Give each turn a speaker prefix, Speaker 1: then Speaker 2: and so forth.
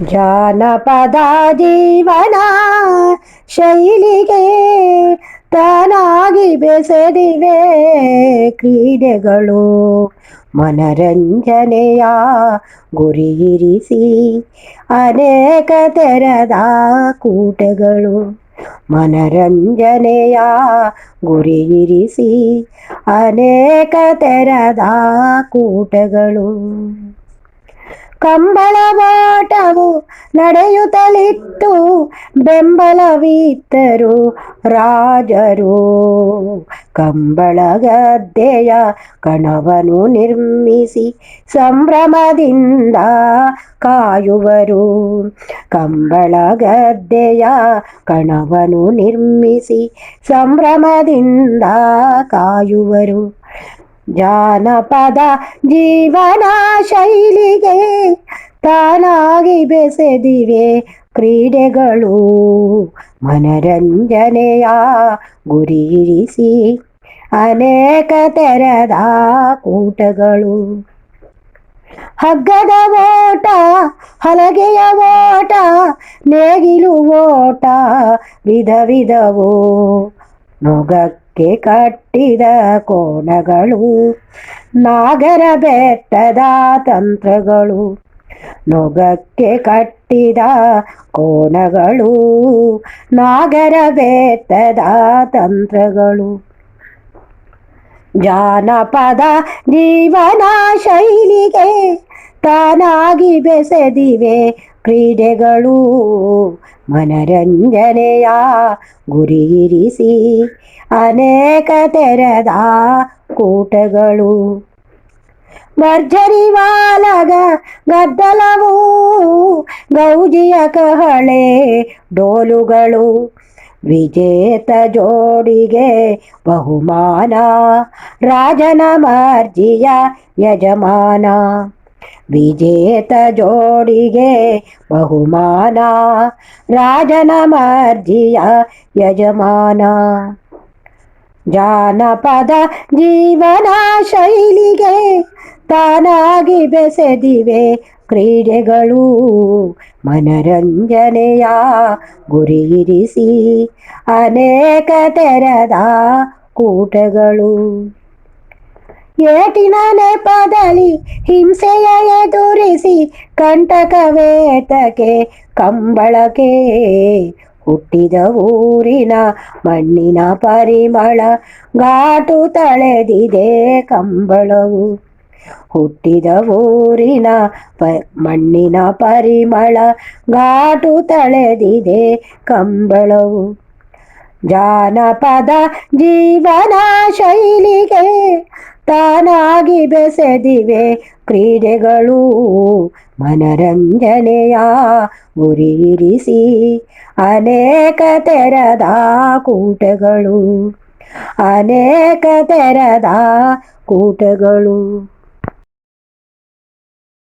Speaker 1: ಜಾನಪದ ಜೀವನ ಶೈಲಿಗೆ ತಾನಾಗಿ ಬೆಸೆದಿವೆ ಕ್ರೀಡೆಗಳು. ಮನರಂಜನೆಯ ಗುರಿಯಿರಿಸಿ ಅನೇಕ ತೆರದ ಕೂಟಗಳು. ಮನರಂಜನೆಯ ಗುರಿಯಿರಿಸಿ ಅನೇಕ ತೆರದ ಕೂಟಗಳು. ಕಂಬಳವಾಟವು ನಡೆಯುತ್ತಲಿತ್ತು. ಬೆಂಬಲವಿತ್ತರು ರಾಜರು. ಕಂಬಳಗದ್ದೆಯ ಕಣವನು ನಿರ್ಮಿಸಿ ಸಂಭ್ರಮದಿಂದ ಕಾಯುವರು. ಕಂಬಳಗದ್ದೆಯ ಕಣವನು ನಿರ್ಮಿಸಿ ಸಂಭ್ರಮದಿಂದ ಕಾಯುವರು. ಜಾನಪದ ಜೀವನ ಶೈಲಿಗೆ ಬೆಸೆದಿವೆ ಕ್ರೀಡೆಗಳು. ಮನರಂಜನೆಯ ಗುರಿಯಿರಿಸಿ ಅನೇಕ ತೆರದ ಕೂಟಗಳು. ಹಗ್ಗದ ಓಟ, ಹಲಗೆಯ ಓಟ, ನೇಗಿಲು ಓಟ, ವಿಧ ವಿಧವೋ. ನೊಗಕ್ಕೆ ಕಟ್ಟಿದ ಕೋಣಗಳು, ನಾಗರ ಬೆಟ್ಟದ ತಂತ್ರಗಳು. ನೊಗಕ್ಕೆ ಕಟ್ಟಿದ ಕೋಣಗಳು ನಾಗರ ಬೇತದ ತಂತ್ರಗಳು. ಜಾನಪದ ಜೀವನ ಶೈಲಿಗೆ ತಾನಾಗಿ ಬೆಸೆದಿವೆ ಕ್ರೀಡೆಗಳು. ಮನರಂಜನೆಯ ಗುರಿಯಿರಿಸಿ ಅನೇಕ ತೆರೆದ ಕೂಟಗಳು. ಭರ್ಜರಿ ವಾಲಗ ಗದ್ದಲವು ಗೌಜಿಯ ಕಹಳೆ ಡೋಲುಗಳು ವಿಜೇತ ಜೋಡಿಗೆ ಬಹುಮಾನ ರಾಜನ ಮರ್ಜಿಯ ಯಜಮಾನ ವಿಜೇತ ಜೋಡಿಗೆ ಬಹುಮಾನ ರಾಜನ ಮರ್ಜಿಯ ಯಜಮಾನ ಜಾನಪದ ಜೀವನ ಶೈಲಿಗೆ ತಾನಾಗಿ ಬೆಸೆದಿವೆ ಕ್ರೀಡೆಗಳು. ಮನರಂಜನೆಯ ಗುರಿಯಿರಿಸಿ ಅನೇಕ ತೆರದ ಕೂಟಗಳು. ಏಟಿನ ನೆಪದಲ್ಲಿ ಹಿಂಸೆಯ ಎದುರಿಸಿ ಕಂಟಕವೇತಕ್ಕೆ ಕಂಬಳಕೆ ಹುಟ್ಟಿದ ಊರಿನ ಮಣ್ಣಿನ ಪರಿಮಳ ಘಾಟು ತಳೆದಿದೆ ಕಂಬಳವು. ಹುಟ್ಟಿದ ಊರಿನ ಪ, ಮಣ್ಣಿನ ಪರಿಮಳ ಘಾಟು ತಳೆದಿದೆ ಕಂಬಳವು. ಜಾನಪದ ಜೀವನ ಶೈಲಿಗೆ ತಾನಾಗಿ ಬೆಸೆದಿವೆ ಕ್ರೀಡೆಗಳು. ಮನರಂಜನೆಯ ಉರಿರಿಸಿ ಅನೇಕ ತೆರದ ಕೂಟಗಳು. ಅನೇಕ ತೆರದ ಕೂಟಗಳು.